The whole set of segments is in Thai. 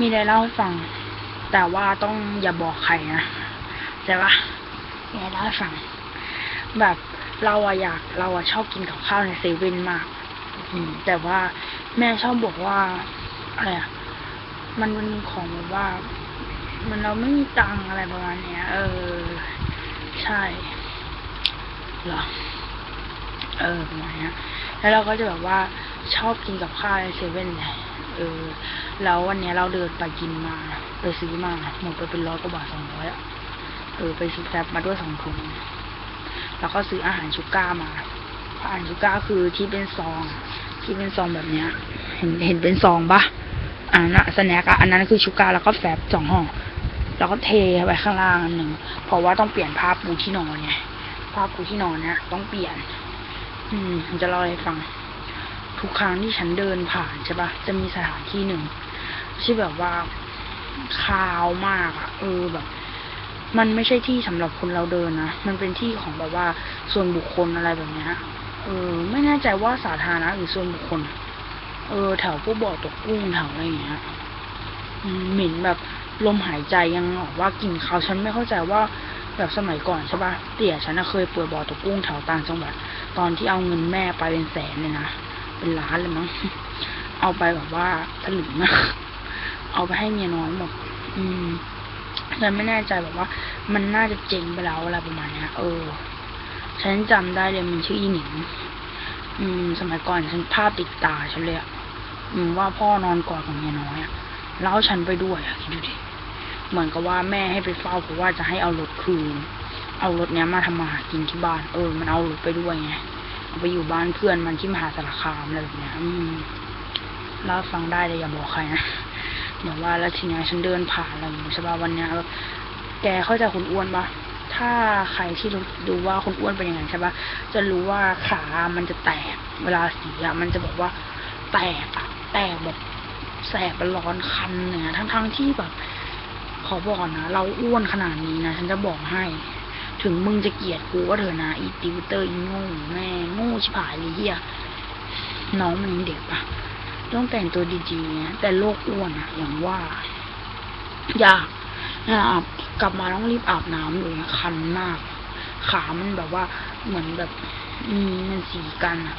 มีอะไรเล่าให้ฟัง แต่ว่าต้องอย่าบอกใครนะใช่ปะมีอะไรเล่าให้ฟัง แบบเราอะอยากเราอะชอบกินกับข้าวในเซเว่นมาก อืม แต่ว่าแม่ชอบบอกว่าอะไรอะมันเป็นของแบบว่า มันเราไม่มีตังอะไรประมาณเนี้ย เออ ใช่เหรอเออประมาณเนี้ยแล้วเราก็จะแบบว่าชอบกินกับข้าวในเซเว่น เออ แล้ววันนี้เราเดินไปกินมา ไปซื้อมาหมดไปเป็นร้อยกว่าบาทสองร้อยอะ เออ ไปซื้อแฟบมาด้วยสองถุงแล้วก็ซื้ออาหารชูก้ามา อาหารชูก้าคือที่เป็นซอง ที่เป็นซองแบบเนี้ย เห็นเห็นเป็นซองปะอันนั้นอะสแน็คอะอันนั้นคือชูก้าแล้วก็แฟบสองห่อง แล้วก็เทไว้ข้างล่างอันหนึ่งเพราะว่าต้องเปลี่ยนผ้าปูที่นอนไงผ้าปูที่นอนเนี่ยต้องเปลี่ยน อืมผมจะเล่าให้ฟัง ทุกครั้งที่ฉันเดินผ่านใช่ปะจะมีสถานที่หนึ่งที่แบบว่าคาวมากอะเออแบบ มันไม่ใช่ที่สำหรับคนเราเดินนะมันเป็นที่ของแบบว่าส่วนบุคคลอะไรแบบเนี้ยเออ ไม่แน่ใจว่าสาธารณะหรือส่วนบุคคล เออ แถวพวกบ่อตกกุ้งแถวอะไรอย่างเงี้ยอืมเหม็นแบบลมหายใจยังออกว่ากลิ่นคาวฉันไม่เข้าใจว่าแบบสมัยก่อนใช่ปะเตี่ยฉันเคยเปิดบ่อตกกุ้งแถวต่างจังหวัดตอนที่เอาเงินแม่ไปเป็นแสนเลยนะ เป็นล้านเลยมั้งเอาไปแบบว่าถลึงนะเอาไปให้เมียน้อยหมด อืมฉันไม่แน่ใจแบบว่า มันน่าจะเจ๊งไปแล้วอะไรประมาณนี้เออ ฉันจำได้เลยมันชื่ออีหนิง อืม สมัยก่อนฉันภาพติดตาฉันเลยอะอืมว่าพ่อนอนกอดกับเมียน้อยอะแล้วเอาฉันไปด้วยอะคิดดูดิเหมือนกับว่าแม่ให้ไปเฝ้าเพราะว่าจะให้เอารถคืน เอารถเนี้ยมาทำมาหากินที่บ้าน เออ มันเอารถไปด้วยไง ไปอยู่บ้านเพื่อนมันที่มหาสารคามอะไรแบบเนี้ยอืมแล้วฟังได้แต่อย่าบอกใครนะแบบว่าแล้วทีนี้ฉันเดินผ่านอะไรอย่างเงี้ยใช่ป่ะวันเนี้ยแบบแกเข้าใจคุณอ้วนปะถ้าใครที่รู้ดูว่าคุณอ้วนเป็นยังไงใช่ปะจะรู้ว่าขา มันจะแตก เวลาเสีอะมันจะบอกว่า แตกอะแตกแบบแสบร้อนคันเนี่ยทั้งทั้งที่แบบ ขอบอกนะ เราอ้วนขนาดนี้นะ ฉันจะบอกให้ ถึงมึงจะเกลียดกูก็เถอะนะอีติวเตอร์อีโง่แม่งโง่ชิบหายเลยเฮียน้องมันยังเด็กปะต้องแต่งตัวดีๆนะแต่โลกอ้วนอะอย่างว่า อยากนะครับกลับมาต้องรีบอาบน้ำเลยนะคันมาก ขามันแบบว่าเหมือนแบบอืมมันสีกันอะ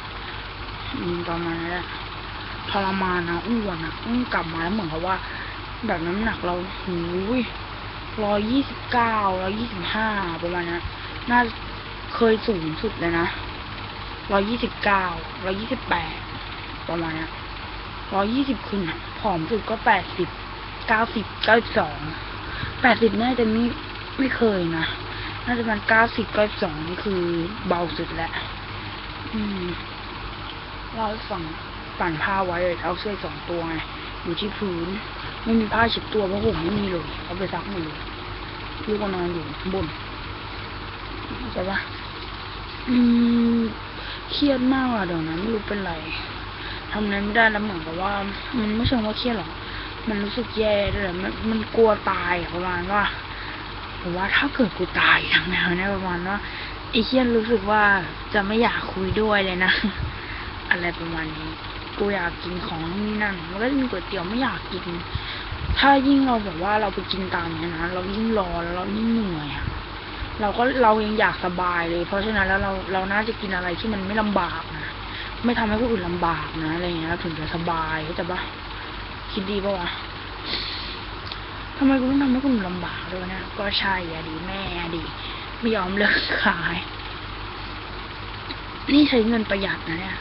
อืมประมาณนั้นแหละทรมานนะอ้วนอะอืมกลับมาแล้วเหมือนกับว่า แบบน้ำหนักเราหูย ร้อยยี่สิบเก้าร้อยยี่สิบห้าประมาณนั้นน่าเคยสูงสุดเลยนะร้อยยี่สิบเก้าร้อยยี่สิบแปดประมาณนั้นร้อยยี่สิบขึ้นผอมสุดก็แปดสิบเก้าสิบเก้าสิบสองแปดสิบน่าจะไม่ไม่เคยนะน่าจะมันเก้าสิบเก้าสิบสองนี่คือเบาสุดแล้วอืม เราให้ฟังปั่นผ้าไว้เอาเสื้อสองตัวอยู่ที่พื้น ไม่มีผ้าเช็ดตัวเพราะผมไม่มีเลยเอาไปซักหมดเลยลูกก็นอนอยู่ข้างบนเข้าใจปะอืมเครียดมากอะเดี๋ยวนั้นไม่รู้เป็นไรทำอะไรไม่ได้แล้วเหมือนกับว่า มันไม่เชิงว่าเครียดหรอกมันรู้สึกแย่ด้วยมันมันกลัวตายประมาณว่าผมว่าถ้าเกิดกูตายทั้งแนวเนี่ยประมาณว่าไอ้เครียดรู้สึกว่าจะไม่อยากคุยด้วยเลยนะ อะไรประมาณนี้ กูอยากกินของนี่นั่น มันก็จะมีก๋วยเตี๋ยวไม่อยากกิน ถ้ายิ่งเราแบบว่าเราไปกินตามเนี้ยนะเรายิ่งรอแล้วเรายิ่งเหนื่อยอะเราก็เรายังอยากสบายเลย เพราะฉะนั้นแล้วเราเราน่าจะกินอะไรที่มันไม่ลำบากนะไม่ทำให้ผู้อื่นลำบากนะอะไรเงี้ยถึงจะสบายเข้าใจปะคิดดีปะวะทำไมกูต้องทำให้คนอื่นลำบากด้วยนะ ก็ใช่อะดีแม่อะดี ไม่ยอมเลิกขาย นี่ใช้เงินประหยัดนะเนี่ย